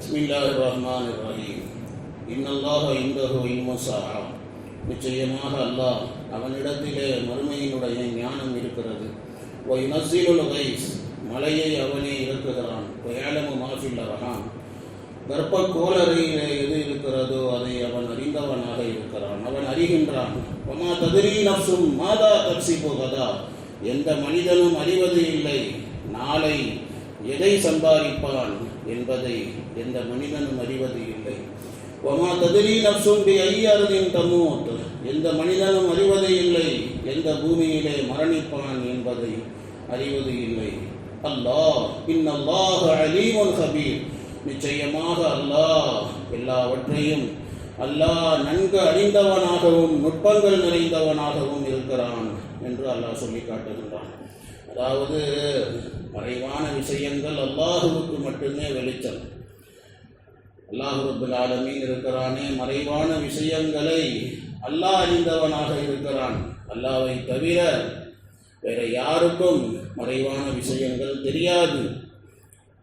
بسم الله الرحمن الرحيم إن الله عنده علم الساعة நிச்சயமாக அல்லாஹ் அவனிடத்திலே மறுமையினுடைய ஞானம் இருக்கிறது ஒய்னசிலுல் கைஸ் மலையை அவனே இறக்குகிறான் ஏலமு மாஃபில் ரஹான் கர்ப்ப கோளறையிலே எது இருக்கிறதோ அதை அவன் அறிந்தவனாக இருக்கிறான் அவன் அறிகின்றான் ஒமா ததிரி நப்சும் மாதா தப்சி போகதா எந்த மனிதனும் அறிவது இல்லை நாளை எதை சம்பாதிப்பான் என்பதை எந்த மனிதனும் அறிவது இல்லை. ஒமா ததிரி நப்சும் பி ஐயருதின் தமூத். எந்த மனிதனும் அறிவது இல்லை எந்த பூமியிலே மரணிப்பான் என்பதை அறிவது இல்லை. அல்லாஹ் இன்னல்லாஹ் அலீமுல் ஹபீர் நிச்சயமாக அல்லாஹ் எல்லாவற்றையும் அல்லாஹ் நன்கு அறிந்தவனாகவும் நுட்பங்கள் நிறைந்தவனாகவும் இருக்கிறான் என்று அல்லாஹ் சொல்லி காட்டுகின்றான். அதாவது மறைவான விஷயங்கள் அல்லாஹுவுக்கு மட்டுமே வெளிச்சம். அல்லாஹ் ஆலமீன் இருக்கிறானே மறைவான விஷயங்களை அல்லாஹ் அறிந்தவனாக இருக்கிறான். அல்லாவை தவிர வேற யாருக்கும் மறைவான விஷயங்கள் தெரியாது.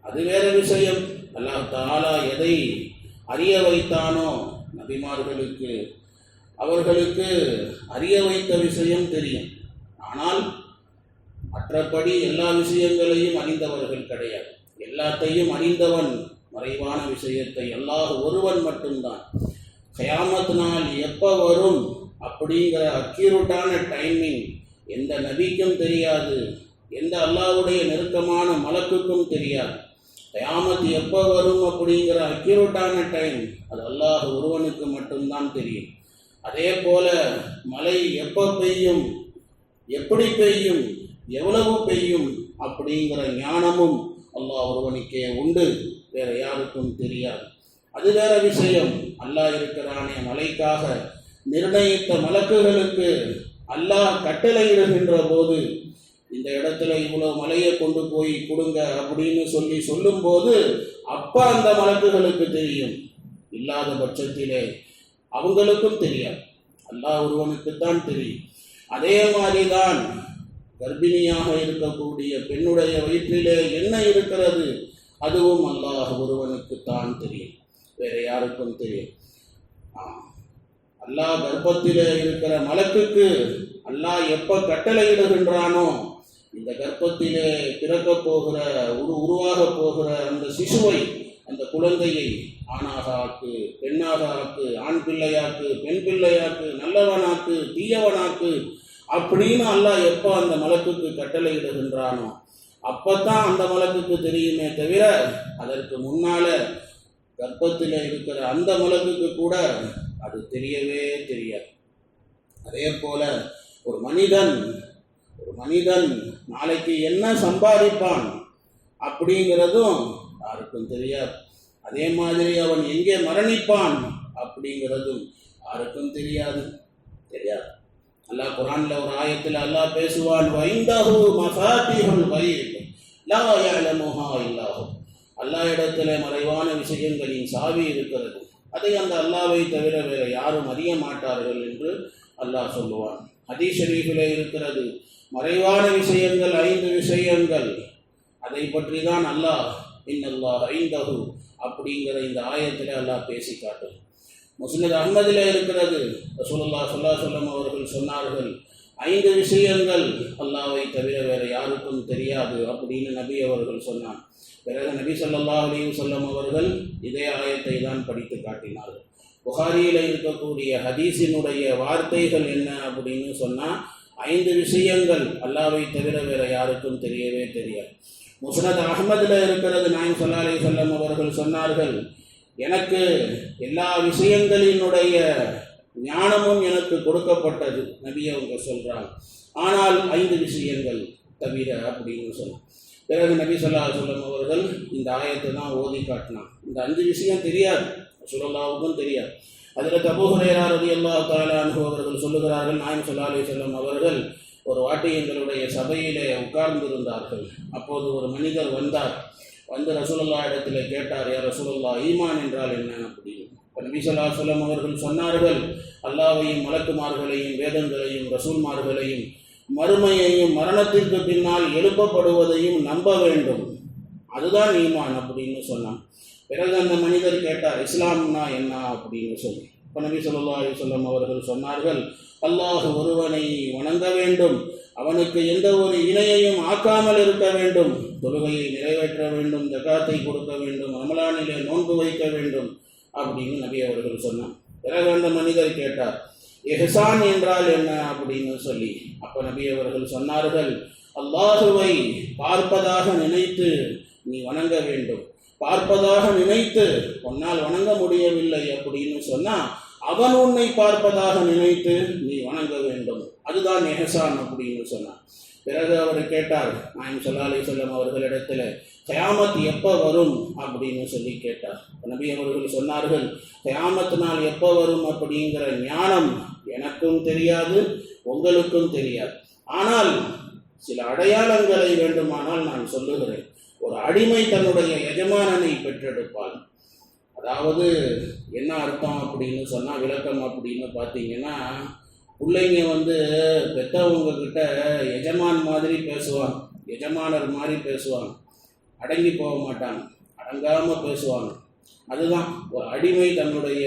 அது வேற விஷயம். அல்லாஹ் தாலா எதை அறிய வைத்தானோ நபிமார்களுக்கு அவர்களுக்கு அறிய வைத்த விஷயம் தெரியும். ஆனால் மற்றபடி எல்லா விஷயங்களையும் அறிந்தவர்கள் கிடையாது. எல்லாத்தையும் அறிந்தவன் மறைவான விஷயத்தை அல்லாஹ் ஒருவன் மட்டும்தான். கயாமத் நாள் எப்போ வரும் அப்படிங்கிற அக்யூரட்டான டைமிங் எந்த நபிக்கும் தெரியாது எந்த அல்லாவுடைய நெருக்கமான மலக்குக்கும் தெரியாது. கயாமத் எப்போ வரும் அப்படிங்கிற அக்யூரட்டான டைம் அது அல்லாஹ் ஒருவனுக்கு மட்டும்தான் தெரியும். அதே போல மழை எப்போ பெய்யும் எப்படி பெய்யும் எவ்வளவு பெய்யும் அப்படிங்கிற ஞானமும் அல்லாஹ் ஒருவனுக்கே உண்டு. வேற யாருக்கும் தெரியாது. அது வேற விஷயம். அல்லாஹ் இருக்கிறானே மலைக்காக நிர்ணயித்த மலக்குகளுக்கு அல்லாஹ் கட்டளையிடுகின்ற போது இந்த இடத்துல இவ்வளோ மலையை கொண்டு போய் கொடுங்க அப்படின்னு சொல்லி சொல்லும்போது அப்ப அந்த மலக்குகளுக்கு தெரியும். இல்லாத பட்சத்திலே அவங்களுக்கும் தெரியாது. அல்லாஹ் ஒருவனுக்குத்தான் தெரியும். அதே மாதிரிதான் கர்ப்பிணியாக இருக்கக்கூடிய பெண்ணுடைய வயிற்றிலே என்ன இருக்கிறது? அதுவும் அல்லாஹ் ஒருவனுக்குத்தான் தெரியும். வேற யாருக்கும் தெரியும். அல்லாஹ் கர்ப்பத்திலே இருக்கிற மலக்குக்கு அல்லாஹ் எப்ப கட்டளையிடுகின்றானோ இந்த கர்ப்பத்திலே பிறக்க போகிற உரு உருவாக போகிற அந்த சிசுவை அந்த குழந்தையை ஆணாக ஆக்கு பெண்ணாக ஆக்கு ஆண் பிள்ளையாக்கு பெண் பிள்ளையாக்கு நல்லவனாக்கு தீயவனாக்கு அப்படின்னு அல்லாஹ் எப்போ அந்த மலக்குக்கு கட்டளையிடுகின்றானோ அப்பத்தான் அந்த மலக்குக்கு தெரியுமே தவிர அதற்கு முன்னால கர்ப்பத்தில் இருக்கிற அந்த மலக்குக்கு கூட அது தெரியவே தெரியாது. அதே போல ஒரு மனிதன் ஒரு மனிதன் நாளைக்கு என்ன சம்பாதிப்பான் அப்படிங்கிறதும் யாருக்கும் தெரியாது. அதே மாதிரி அவன் எங்கே மரணிப்பான் அப்படிங்கிறதும் யாருக்கும் தெரியாது. தெரியாது. அல்லாஹ் குரான்ல ஒரு ஆயத்தில் அல்லாஹ் பேசுவான் வைந்தஹு மஃபாத்திஹுல் வைப் லா யஅலமுஹா இல்லாஹு. அல்லாஹ் இடத்துல மறைவான விஷயங்களின் சாவி இருக்கிறது. அதை அந்த அல்லாவை தவிர வேற யாரும் அறிய மாட்டார்கள் என்று அல்லாஹ் சொல்லுவான். ஹதீஸ் ஷரீஃபிலே இருக்கிறது மறைவான விஷயங்கள் ஐந்து விஷயங்கள் அதை பற்றி தான் அல்லாஹ் இன்னல்லாஹ் ஐந்தஹு அப்படிங்கிற இந்த ஆயத்தில் அல்லாஹ் பேசி காட்டும் முஸ்லிம் அஹ்மதில் இருக்கிறது. ரசூலுல்லா சொல்லா சொல்லம் அவர்கள் சொன்னார்கள் ஐந்து விஷயங்கள் அல்லாவை தவிர வேறு யாருக்கும் தெரியாது அப்படின்னு நபி அவர்கள் சொன்னான் பிறகு நபி சொல்லல்லா அலையும் சொல்லம் அவர்கள் இதே ஆயத்தை தான் படித்து காட்டினார்கள். புகாரியில் இருக்கக்கூடிய ஹதீஸினுடைய வார்த்தைகள் என்ன அப்படின்னு சொன்னால் ஐந்து விஷயங்கள் அல்லாவை தவிர வேறு யாருக்கும் தெரியவே தெரியாது. முஸ்னத் அகமதில் இருக்கிறது நாயம் சொல்லா அலி சொல்லம் அவர்கள் சொன்னார்கள் எனக்கு எல்லா விஷயங்களினுடைய ஞானமும் எனக்கு கொடுக்கப்பட்டது நபி அவங்க சொல்கிறாங்க ஆனால் ஐந்து விஷயங்கள் தவிர அப்படின்னு சொன்னாங்க பிறகு நபி சொல்லா சொல்லம் அவர்கள் இந்த ஆயத்தை தான் ஓதி காட்டினான் இந்த அஞ்சு விஷயம் தெரியாது. சுரல்லாவுக்கும் தெரியாது. அதில் தபுஹுரேரா அது எல்லா தாலானு அவர்கள் சொல்லுகிறார்கள் நாயம் சொல்லா அலி சொல்லம் அவர்கள் ஒரு வாட்டி எங்களுடைய சபையிலே உட்கார்ந்திருந்தார்கள். அப்போது ஒரு மனிதர் வந்தார். வந்து ரசூலுல்லா இடத்துல கேட்டார் யார் ரசூலுல்லா ஈமான் என்றால் என்ன? அப்படின்னு. இப்போ நபி சொல்லம் அவர்கள் சொன்னார்கள் அல்லாவையும் மலக்குமார்களையும் வேதங்களையும் ரசூல்மார்களையும் மறுமையையும் மரணத்திற்கு பின்னால் எழுப்பப்படுவதையும் நம்ப வேண்டும். அதுதான் ஈமான் அப்படின்னு சொன்னான். பிறகு அந்த மனிதர் கேட்டார் இஸ்லாம்னா என்ன? அப்படின்னு சொல்லி. இப்போ நபி சொல்லா அலிசல்லம் அவர்கள் சொன்னார்கள் அல்லாஹ் ஒருவனை வணங்க வேண்டும். அவனுக்கு எந்த ஒரு இணையையும் ஆக்காமல் இருக்க வேண்டும். தொழுகையை நிறைவேற்ற வேண்டும் ஜகாத்தை கொடுக்க வேண்டும் அமலானிலே நோன்பு வைக்க வேண்டும் அப்படின்னு நபி அவர்கள் சொன்னான். பிறகு அந்த மனிதர் கேட்டார் எஹசான் என்றால் என்ன? அப்படின்னு சொல்லி. அப்போ நபி அவர்கள் சொன்னார்கள் அல்லாஹுவை பார்ப்பதாக நினைத்து நீ வணங்க வேண்டும். பார்ப்பதாக நினைத்து உன்னால் வணங்க முடியவில்லை அப்படின்னு சொன்னா அவன் உன்னை பார்ப்பதாக நினைத்து நீ வணங்க வேண்டும். அதுதான் எஹசான் அப்படின்னு சொன்னார் பிறகு அவர் கேட்டார் நாயம் சல்லா அலி சொல்லம் அவர்களிடத்தில் கயாமத் எப்போ வரும்? அப்படின்னு சொல்லி கேட்டார். நபி அவர்கள் சொன்னார்கள் கயாமத் நாள் எப்போ வரும்? அப்படிங்கிற ஞானம் எனக்கும் தெரியாது உங்களுக்கும் தெரியாது. ஆனால் சில அடையாளங்களை வேண்டுமானால் நான் சொல்லுகிறேன். ஒரு அடிமை தன்னுடைய எஜமானனை பெற்றெடுப்பான். அதாவது என்ன அர்த்தம் அப்படின்னு சொன்னால் விளக்கம் அப்படின்னு பார்த்தீங்கன்னா பிள்ளைங்க வந்து பெற்றவங்க கிட்ட எஜமான் மாதிரி பேசுவாங்க. எஜமானர் மாதிரி பேசுவாங்க. அடங்கி போக மாட்டாங்க. அடங்காமல் பேசுவாங்க. அதுதான் ஒரு அடிமை தன்னுடைய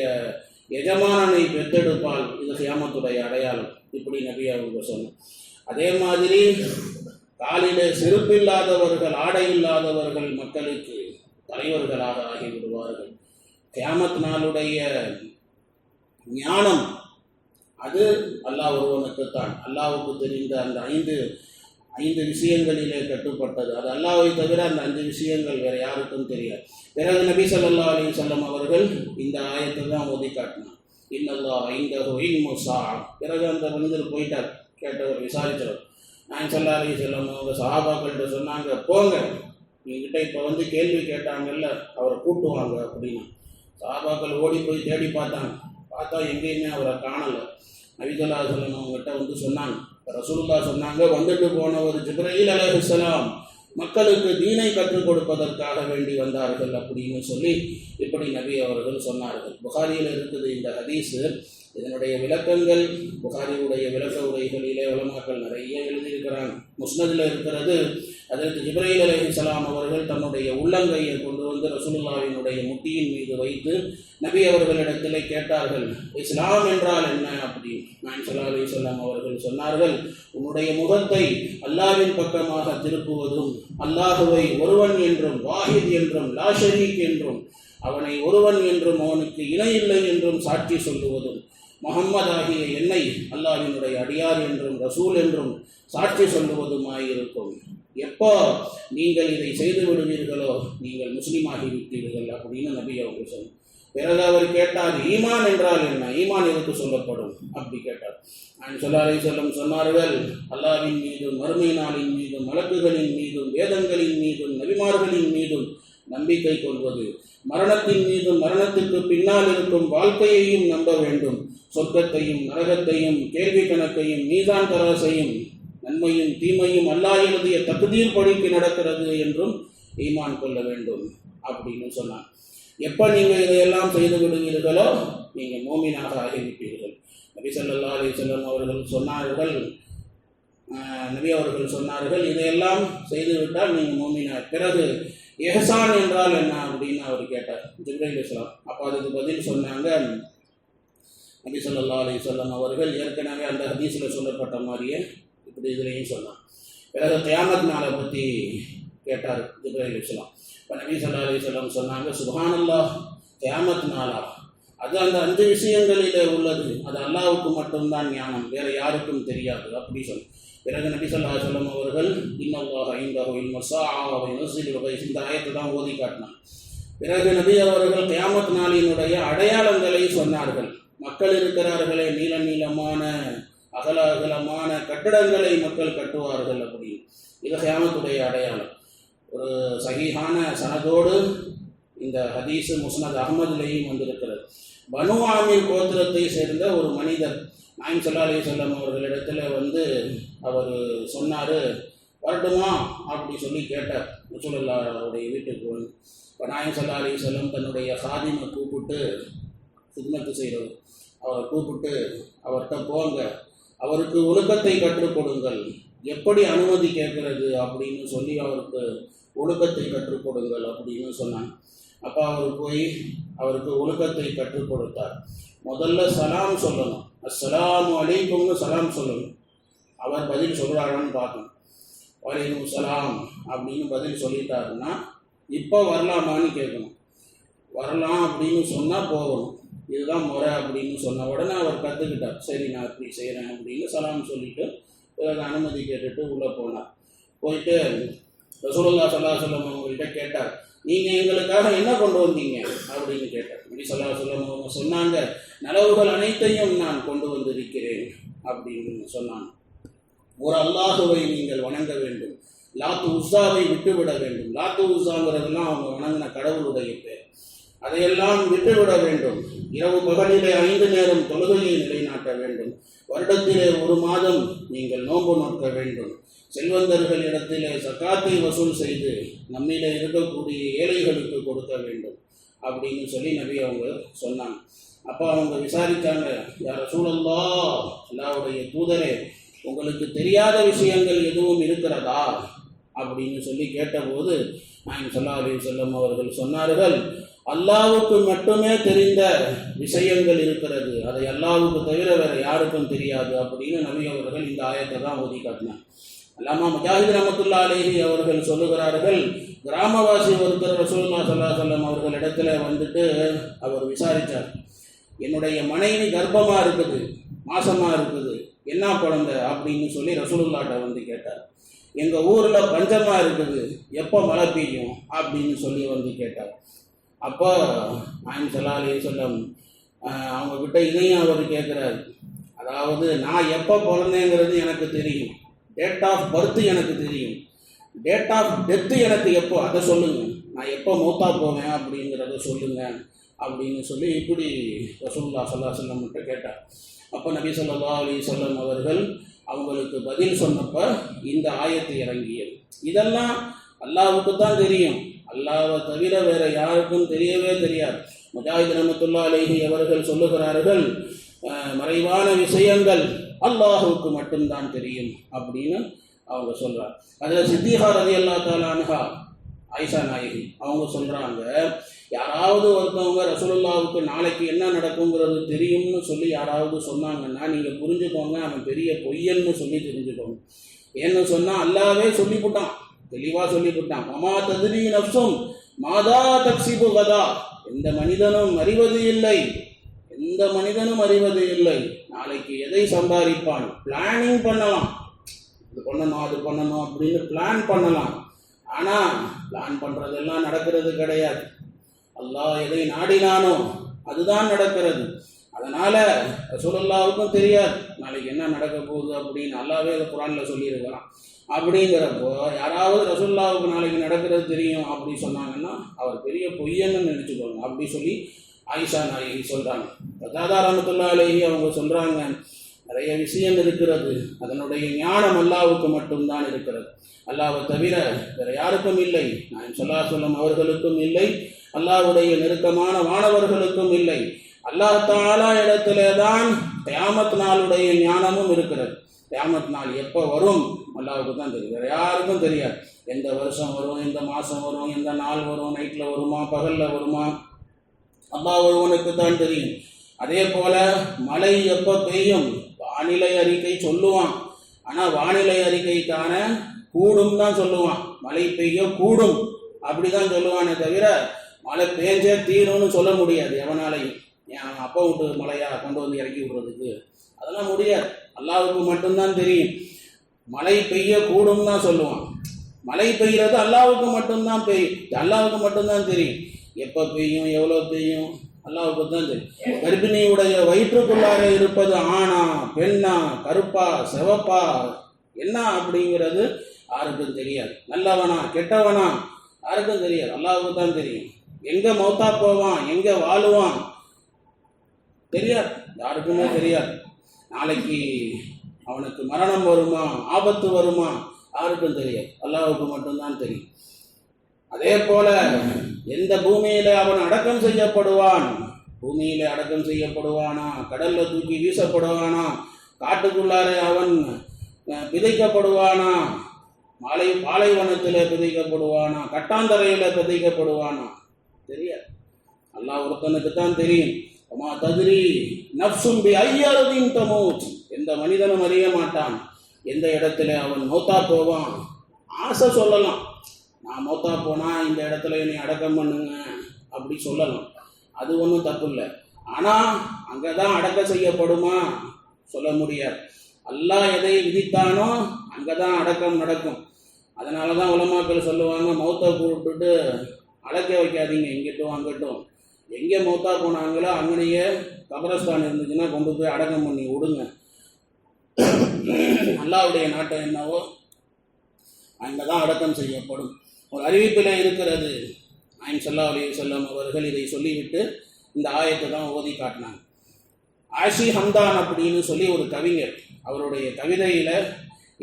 எஜமானனை பெற்றெடுப்பால் இது சியாமத்துடைய அடையாளம். இப்படி நபி அவங்க சொன்னோம் அதே மாதிரி காலிலே செருப்பில்லாதவர்கள் ஆடை இல்லாதவர்கள் மக்களுக்கு தலைவர்களாக ஆகிவிடுவார்கள். கியாமத் நாளுடைய ஞானம் அது அல்லாஹ் ஒருவனுக்குத்தான் அல்லாவுக்கு தெரிந்த அந்த ஐந்து ஐந்து விஷயங்களிலே கட்டுப்பட்டது. அது அல்லாவை தவிர அந்த அஞ்சு விஷயங்கள் வேற யாருக்கும் தெரியாது. பிறகு நபி சொல்லா அலி சொல்லம் அவர்கள் இந்த ஆயத்தை தான் ஓதி காட்டினார். இன்னல்லா ஐந்தஹோ இன்முசா பிறகு அந்த மனிதர் போயிட்டார் கேட்டவர் விசாரித்தவர். நான் சொல்லா அலி சொல்லம் அவங்க சஹாபாக்கள்கிட்ட சொன்னாங்க போங்க எங்கிட்ட இப்போ வந்து கேள்வி கேட்டாங்கல்ல அவரை கூட்டுவாங்க அப்படின்னு. சஹாபாக்கள் ஓடி போய் தேடி பார்த்தாங்க. பார்த்தா எங்கேயுமே அவரை காணலை. நபிசல்லா அவங்ககிட்ட வந்து சொன்னாங்க. ரசூலுல்லா சொன்னாங்க வந்துட்டு போனவர் ஜிப்ரீல் அலைஹிஸ்ஸலாம் மக்களுக்கு தீனை கற்றுக் கொடுப்பதற்காக வேண்டி வந்தார்கள் அப்படின்னு சொல்லி இப்படி நபி அவர்கள் சொன்னார்கள். புகாரியில் இருக்குது இந்த ஹதீஸு. இதனுடைய விளக்கங்கள் புகாரியுடைய விளக்க உரைகளிலே உலமாக்கள் நிறைய எழுதியிருக்கிறாங்க. முஸ்னதில் இருக்கிறது அதற்கு ஜிப்ரீல் சலாம் அவர்கள் தன்னுடைய உள்ளங்கையை கொண்டு வந்து ரசூலுல்லாவினுடைய முட்டியின் மீது வைத்து நபி அவர்களிடத்திலே கேட்டார்கள் இஸ்லாம் என்றால் என்ன அப்படி நான் சலா அலி சொல்லாம் அவர்கள் சொன்னார்கள் உன்னுடைய முகத்தை அல்லாவின் பக்கமாக திருப்புவதும் அல்லாஹுவை ஒருவன் என்றும் வாஹித் என்றும் லாஷரீக் என்றும் அவனை ஒருவன் என்றும் அவனுக்கு இணையில்லை என்றும் சாட்சி சொல்லுவதும் முகம்மது ஆகிய என்னை அல்லாஹினுடைய அடியார் என்றும் ரசூல் என்றும் சாட்சி சொல்லுவதுமாயிருக்கும். எப்போ நீங்கள் இதை செய்து விடுவீர்களோ? நீங்கள் முஸ்லீமாகி விட்டீர்கள் அப்படின்னு நபி அவங்க சொன்னார் பிறகு அவர் கேட்டார் ஈமான் என்றால் என்ன? ஈமான் எதுக்கு சொல்லப்படும்? அப்படி கேட்டார். நான் சொல்லாரை சொல்லும் சொன்னார்கள் அல்லாவின் மீதும் மறுமை நாளின் மீதும் வழக்குகளின் மீதும் வேதங்களின் மீதும் நபிமார்களின் மீதும் நம்பிக்கை கொள்வது மரணத்தின் மீதும் மரணத்துக்கு பின்னால் இருக்கும் வாழ்க்கையையும் நம்ப வேண்டும். சொர்க்கத்தையும் நரகத்தையும் கேள்வி கணக்கையும் மீதான் தராசையும் நன்மையும் தீமையும் அல்லா எழுதிய தகுதியில் படிக்கு நடக்கிறது என்றும் ஈமான் கொள்ள வேண்டும் அப்படின்னு சொன்னான். எப்போ நீங்கள் இதையெல்லாம் செய்து விடுவீர்களோ நீங்கள் மோமினாக ஆகிவிட்டீர்கள். நபி சல்லா அலி செல்லம் அவர்கள் சொன்னார்கள் நபி அவர்கள் சொன்னார்கள் இதையெல்லாம் செய்துவிட்டால் நீங்கள் மோமினார். பிறகு எஹசான் என்றால் என்ன அப்படின்னு அவர் கேட்டார். ஜிப்ரைல் இஸ்லாம் அப்போ அதுக்கு பதில் சொன்னாங்க நபி சொல்லா அலி சொல்லம் அவர்கள் ஏற்கனவே அந்த ஹதீஸில் சொல்லப்பட்ட மாதிரியே இப்படி இதுலேயும் சொன்னான் பிறகு தியாமத் நாளை பற்றி கேட்டார் ஜிப்ரைல் இஸ்லாம் இப்போ நபி சொல்லா அலி சொல்லம் சொன்னாங்க சுபானல்லா தியாமத் நாளா? அது அந்த அஞ்சு விஷயங்களில் உள்ளது. அது அல்லாவுக்கு மட்டும்தான் ஞானம் வேறு யாருக்கும் தெரியாது அப்படி சொல்லி. பிறகு நபி சொல்லா சொல்லம் அவர்கள் இன்னல்லாஹ் ஐந்தாஹோ இன்மசாவை நசில் வகை இந்த ஆயத்தை தான் ஓதி காட்டினான் பிறகு நபி அவர்கள் கியாமத் நாளினுடைய அடையாளங்களை சொன்னார்கள். மக்கள் இருக்கிறார்களே நீள நீளமான அகல அகலமான கட்டிடங்களை மக்கள் கட்டுவார்கள் அப்படி. இது ஹியாமத்துடைய அடையாளம். ஒரு சகிஹான சனதோடு இந்த ஹதீஸு முஸ்னத் அகமதுலேயும் வந்திருக்கிறது. பனு ஆமீர் கோத்திரத்தை சேர்ந்த ஒரு மனிதர் நாயம் சல்லா அலி சொல்லம் அவர்களிடத்தில் வந்து அவர் சொன்னார் வரட்டுமா? அப்படி சொல்லி கேட்டார். முசுல்லா வீட்டுக்கு வந்து. இப்போ நாயம் சல்லா அலி சொல்லம் தன்னுடைய சாதிமை கூப்பிட்டு சிக்னத்து செய்கிறவர் அவரை கூப்பிட்டு அவர்கிட்ட போங்க. அவருக்கு ஒழுக்கத்தை கற்றுக் கொடுங்கள். எப்படி அனுமதி கேட்கறது அப்படின்னு சொல்லி அவருக்கு ஒழுக்கத்தை கற்றுக் கொடுங்கள் அப்படின்னு சொன்னாங்க அப்போ அவர் போய் அவருக்கு ஒழுக்கத்தை கற்றுக் கொடுத்தார். முதல்ல சலாம் சொல்லணும். அஸ்லாம் அலைக்கும்னு சலாம் சொல்லணும். அவர் பதில் சொல்கிறாரான்னு பார்க்கணும். வலைக்கும் சலாம் அப்படின்னு பதில் சொல்லிட்டாருன்னா இப்போ வரலாமான்னு கேட்கணும். வரலாம் அப்படின்னு சொன்னால் போகணும். இதுதான் முறை அப்படின்னு சொன்ன உடனே அவர் கற்றுக்கிட்டார் சரி நான் இப்படி செய்கிறேன் அப்படின்னு சலாம் சொல்லிட்டு பிறகு அனுமதி கேட்டுட்டு உள்ளே போனார். போயிட்டு ரசூலுல்லா சல்லா சொல்லம் அவங்கள்ட்ட கேட்டார் நீங்கள் எங்களுக்காக என்ன கொண்டு வந்தீங்க? அப்படின்னு கேட்டார். நபி சொல்லா சொல்லம் அவங்க சொன்னாங்க நலவுகள் அனைத்தையும் நான் கொண்டு வந்திருக்கிறேன் அப்படின்னு சொன்னாங்க. ஒரு அல்லாஹுவை நீங்கள் வணங்க வேண்டும். லாத்து உஸாவை விட்டுவிட வேண்டும். லாத்து உஸாங்கிறதெல்லாம் அவங்க வணங்கின கடவுளுடைய பேர். அதையெல்லாம் விட்டுவிட வேண்டும். இரவு பகலிலே ஐந்து நேரம் தொழுகையை நிலைநாட்ட வேண்டும். வருடத்திலே ஒரு மாதம் நீங்கள் நோன்பு நோக்க வேண்டும். செல்வந்தர்கள் இடத்திலே சக்காத்தை வசூல் செய்து நம்மிலே இருக்கக்கூடிய ஏழைகளுக்கு கொடுக்க வேண்டும். அப்படின்னு சொல்லி நபி அவங்க சொன்னாங்க. அப்போ அவங்க விசாரித்தாங்க யார சூழல்லா அல்லாவுடைய தூதரே உங்களுக்கு தெரியாத விஷயங்கள் எதுவும் இருக்கிறதா? அப்படின்னு சொல்லி கேட்டபோது நான் சொல்லா அலி செல்லம் அவர்கள் சொன்னார்கள் அல்லாவுக்கு மட்டுமே தெரிந்த விஷயங்கள் இருக்கிறது. அதை அல்லாவுக்கு தவிர வேற யாருக்கும் தெரியாது அப்படின்னு நபி அவர்கள் இந்த ஆயத்தை தான் ஓதி காட்டினார். அல்லாமா முஜாஹித் ரமத்துல்லா அலேஹி அவர்கள் சொல்லுகிறார்கள் கிராமவாசி ஒருத்தர் ரசூல்லா சல்லா சொல்லம் அவர்கள் இடத்துல வந்துட்டு அவர் விசாரித்தார் என்னுடைய மனைவி கர்ப்பமாக இருக்குது மாசமாக இருக்குது என்ன குழந்தை? அப்படின்னு சொல்லி ரசூலுல்லாட்ட வந்து கேட்டார். எங்கள் ஊரில் பஞ்சமாக இருக்குது எப்போ மழை பெய்யும்? அப்படின்னு சொல்லி வந்து கேட்டார். அப்போ நாயம் சல்லா அலி சொல்லம் அவங்கக்கிட்ட இதையும் அவர் கேட்குறாரு. அதாவது நான் எப்போ பிறந்தேங்கிறது எனக்கு தெரியும். டேட் ஆஃப் பர்த் எனக்கு தெரியும். டேட் ஆஃப் டெத்து எனக்கு எப்போ? அதை சொல்லுங்கள் நான் எப்போ மூத்தா போவேன் அப்படிங்கிறத சொல்லுங்கள் அப்படின்னு சொல்லி இப்படி ரசூல்லா சொல்லா செல்லம்கிட்ட கேட்டார். அப்போ நபி சொல்லா அலி சொல்லம் அவர்கள் அவங்களுக்கு பதில் சொன்னப்போ இந்த ஆயத்து இறங்கியது. இதெல்லாம் அல்லாவுக்கு தான் தெரியும். அல்லாவை தவிர வேற யாருக்கும் தெரியவே தெரியாது. முஜாஹித் ரஹமத்துல்லா அலேஹி அவர்கள் சொல்லுகிறார்கள் மறைவான விஷயங்கள் அல்லாஹுக்கு மட்டும்தான் தெரியும் அப்படின்னு அவங்க சொல்கிறார் அதில் சித்திஹா ரதி அல்லா தாலானுகா ஆயிஷா நாயகி அவங்க சொல்கிறாங்க யாராவது ஒருத்தவங்க ரசூலுல்லாவுக்கு நாளைக்கு என்ன நடக்குங்கிறது தெரியும்னு சொல்லி யாராவது சொன்னாங்கன்னா நீங்கள் புரிஞ்சுக்கோங்க அவன் பெரிய பொய்யன்னு சொல்லி தெரிஞ்சுக்கோங்க. ஏன்னு சொன்னால் அல்லாவே சொல்லிவிட்டான் தெளிவாக கொடுத்தான் மமா ததிரி நப்சும் மாதா தக்சிபு கதா எந்த மனிதனும் அறிவது இல்லை. எந்த மனிதனும் அறிவது இல்லை. நாளைக்கு எதை சம்பாதிப்பான்? பிளானிங் பண்ணலாம். இது பண்ணணும் அது பண்ணணும் அப்படின்னு பிளான் பண்ணலாம். ஆனால் பிளான் பண்ணுறதெல்லாம் நடக்கிறது கிடையாது. அல்லாஹ் எதை நாடினானோ அதுதான் நடக்கிறது. அதனால ரசூலுல்லாவுக்கும் தெரியாது. நாளைக்கு என்ன நடக்க போகுது அப்படின்னு. நல்லாவே அதை குரானில் சொல்லியிருக்கிறான். அப்படிங்கிறப்போ யாராவது ரசுல்லாவுக்கு நாளைக்கு நடக்கிறது தெரியும் அப்படி சொன்னாங்கன்னா அவர் பெரிய பொய்யன்னு நினச்சிக்கோங்க. அப்படி சொல்லி ஆயிஷா நாயகி சொல்கிறாங்க பிரதாதா ரமத்துல்லா அலேஹி அவங்க சொல்கிறாங்க நிறைய விஷயம் இருக்கிறது. அதனுடைய ஞானம் அல்லாவுக்கு மட்டும்தான் இருக்கிறது. அல்லாவை தவிர வேறு யாருக்கும் இல்லை. நான் சொல்லா சொல்லும் அவர்களுக்கும் இல்லை. அல்லாவுடைய நெருக்கமான மாணவர்களுக்கும் இல்லை. அல்லாஹ் தாலா இடத்துல தான் தியாமத் நாளுடைய ஞானமும் இருக்கிறது. கேமத் நாள் எப்போ வரும்? அல்லாவுக்கு தான் தெரியும். வேறு யாருக்கும் தெரியாது. எந்த வருஷம் வரும் எந்த மாதம் வரும் எந்த நாள் வரும் நைட்டில் வருமா பகலில் வருமா? அல்லா ஒருவனுக்கு தான் தெரியும். அதே போல் மழை எப்போ பெய்யும்? வானிலை அறிக்கை சொல்லுவான். ஆனால் வானிலை அறிக்கைக்கான கூடும் தான் சொல்லுவான். மழை பெய்ய கூடும். அப்படி தான் சொல்லுவானே தவிர மழை பெஞ்சே தீரும்னு சொல்ல முடியாது எவனாலையும். என் அப்பா விட்டு மழையாக கொண்டு வந்து இறக்கி விடுறதுக்கு? அதெல்லாம் முடியாது. அல்லாவுக்கு மட்டும்தான் தெரியும். மழை பெய்ய கூடும் தான் சொல்லுவான். மழை பெய்கிறது அல்லாவுக்கு மட்டும்தான் பெய்யும். அல்லாவுக்கு மட்டும்தான் தெரியும். எப்போ பெய்யும் எவ்வளோ பெய்யும்? அல்லாவுக்கு தான் தெரியும். கர்ப்பிணியுடைய வயிற்றுக்குள்ளாக இருப்பது ஆணா பெண்ணா கருப்பா செவப்பா? என்ன அப்படிங்கிறது யாருக்கும் தெரியாது. நல்லவனா கெட்டவனா? யாருக்கும் தெரியாது. அல்லாவுக்கு தான் தெரியும். எங்க மௌத்தா போவான்? எங்க வாழுவான்? தெரியாது. யாருக்குமே தெரியாது. நாளைக்கு அவனுக்கு மரணம் வருமா? ஆபத்து வருமா? யாருக்கும் தெரியாது. அல்லாவுக்கு மட்டும்தான் தெரியும். அதே போல எந்த பூமியில அவன் அடக்கம் செய்யப்படுவான்? பூமியில அடக்கம் செய்யப்படுவானா? கடல்ல தூக்கி வீசப்படுவானா? காட்டுக்குள்ளாரே அவன் விதைக்கப்படுவானா மாலை பாலைவனத்தில் விதைக்கப்படுவானா கட்டாந்தரையில் விதைக்கப்படுவானா தெரியாது. அல்லாஹ் ஒருத்தனுக்கு தான் தெரியும். அம்மா ததிரி நப்சும் பி ஐயரதின் தமூத் எந்த மனிதனும் அறிய மாட்டான். எந்த இடத்துல அவன் மௌத்தா போவான்? ஆசை சொல்லலாம். நான் மௌத்தா போனால் இந்த இடத்துல என்னை அடக்கம் பண்ணுங்க அப்படி சொல்லலாம். அது ஒன்றும் தப்பு இல்லை. ஆனால் அங்கே தான் அடக்கம் செய்யப்படுமா? சொல்ல முடியாது. அல்லாஹ் எதை விதித்தானோ அங்கே தான் அடக்கம் நடக்கும். அதனால தான் உலமாக்கள் சொல்லுவாங்க மௌத்தை கூப்பிட்டுட்டு அடக்க வைக்காதீங்க இங்கிட்டும் அங்கிட்டும். எங்கே மௌத்தா போனாங்களோ அங்கனையே கபரஸ்தான் இருந்துச்சுன்னா கொண்டு போய் அடக்கம் பண்ணி விடுங்க. அல்லாவுடைய நாட்டம் என்னவோ அங்கே தான் அடக்கம் செய்யப்படும். ஒரு அறிவிப்பில் இருக்கிறது. நாயம் சல்லா அலி செல்லம் அவர்கள் இதை சொல்லிவிட்டு இந்த ஆயத்தை தான் ஓதி காட்டினாங்க. ஆஷி ஹம்தான் அப்படின்னு சொல்லி ஒரு கவிஞர் அவருடைய கவிதையில்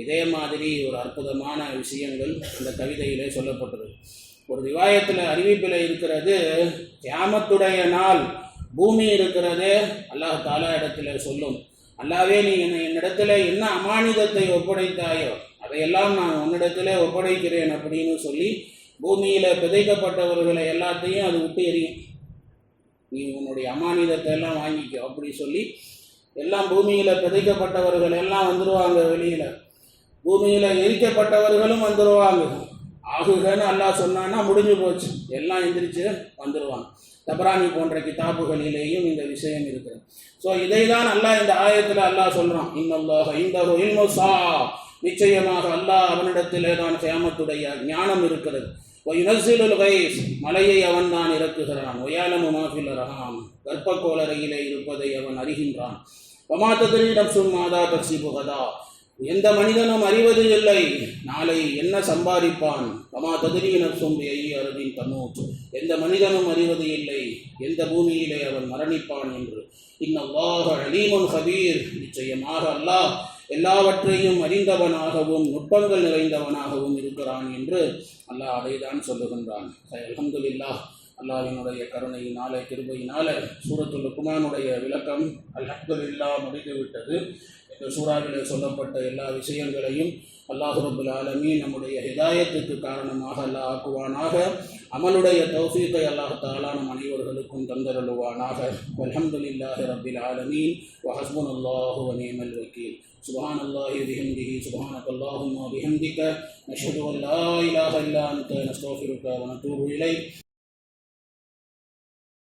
இதே மாதிரி ஒரு அற்புதமான விஷயங்கள் இந்த கவிதையிலே சொல்லப்பட்டது. ஒரு ரிவாயத்தில் அறிவிப்பில் இருக்கிறது தியாமத்துடைய நாள் பூமி இருக்கிறதே அல்லாஹ் தாலா இடத்துல சொல்லும். அல்லாவே நீ என்னை என்னிடத்துல என்ன அமானிதத்தை ஒப்படைத்தாயோ அதையெல்லாம் நான் உன்னிடத்துல ஒப்படைக்கிறேன் அப்படின்னு சொல்லி பூமியில் பிதைக்கப்பட்டவர்களை எல்லாத்தையும் அது விட்டு எறியும். நீ உன்னுடைய அமானிதத்தை எல்லாம் வாங்கிக்கோ அப்படி சொல்லி எல்லாம் பூமியில் பிதைக்கப்பட்டவர்கள் எல்லாம் வந்துடுவாங்க வெளியில். பூமியில் எரிக்கப்பட்டவர்களும் வந்துடுவாங்க ஆகுகன்னு அல்லாஹ் சொன்னான்னா முடிஞ்சு போச்சு. எல்லாம் எந்திரிச்சு வந்துடுவான் தபரானி போன்ற கிதாபுகளிலேயும் இந்த விஷயம் இருக்கிறது ஸோ இதை தான் அல்லாஹ் இந்த ஆயத்தில் அல்லாஹ் சொல்கிறான் இன்னல்லாஹ் இந்த இல்முசா நிச்சயமாக அல்லாஹ் அவனிடத்திலே தான் சேமத்துடைய ஞானம் இருக்கிறது. ஒயுனசிலுல் வைஸ் மலையை அவன் தான் இறக்குகிறான். ஒயாலமு மாஃபில் ரஹாம் கர்ப்பக்கோளரையிலே இருப்பதை அவன் அறிகின்றான். வமாத்ததிரி நப்சும் மாதா கட்சி புகதா எந்த மனிதனும் அறிவது இல்லை நாளை என்ன சம்பாதிப்பான்? வமா ததிரி நப்சும் ஐயரதின் தன்னூற்று எந்த மனிதனும் அறிவது இல்லை. எந்த பூமியிலே அவன் மரணிப்பான் என்று. இன்னவாக அலீமன் ஹபீர் நிச்சயமாக அல்லாஹ் எல்லாவற்றையும் அறிந்தவனாகவும் நுட்பங்கள் நிறைந்தவனாகவும் இருக்கிறான் என்று அல்லாஹ் அதை தான் சொல்லுகின்றான் அல்ஹம்துலில்லாஹ். அல்லாவினுடைய கருணையினால கிருபையினால சூரத்துல் குமானுடைய விளக்கம் அல்ஹம்துலில்லா முடிந்துவிட்டது. இந்த சூறாவிலே சொல்லப்பட்ட எல்லா விஷயங்களையும் அல்லாஹ் ரபுல் ஆலமீ நம்முடைய ஹிதாயத்துக்கு காரணமாக அல்லாஹ் ஆக்குவானாக அமலுடைய தௌஃபீத்தை அல்லாஹ் தாலா நம் அனைவர்களுக்கும் தந்தருளுவானாக அல்ஹம்துலில்லாஹி ரபில் ஆலமீன் வஹஸ்புன் அல்லாஹு வனியமல் வக்கீல் سبحان الله بحمده سبحانك اللهم وبحمدك نشهد ان لا اله الا انت نستغفرك ونتوب اليك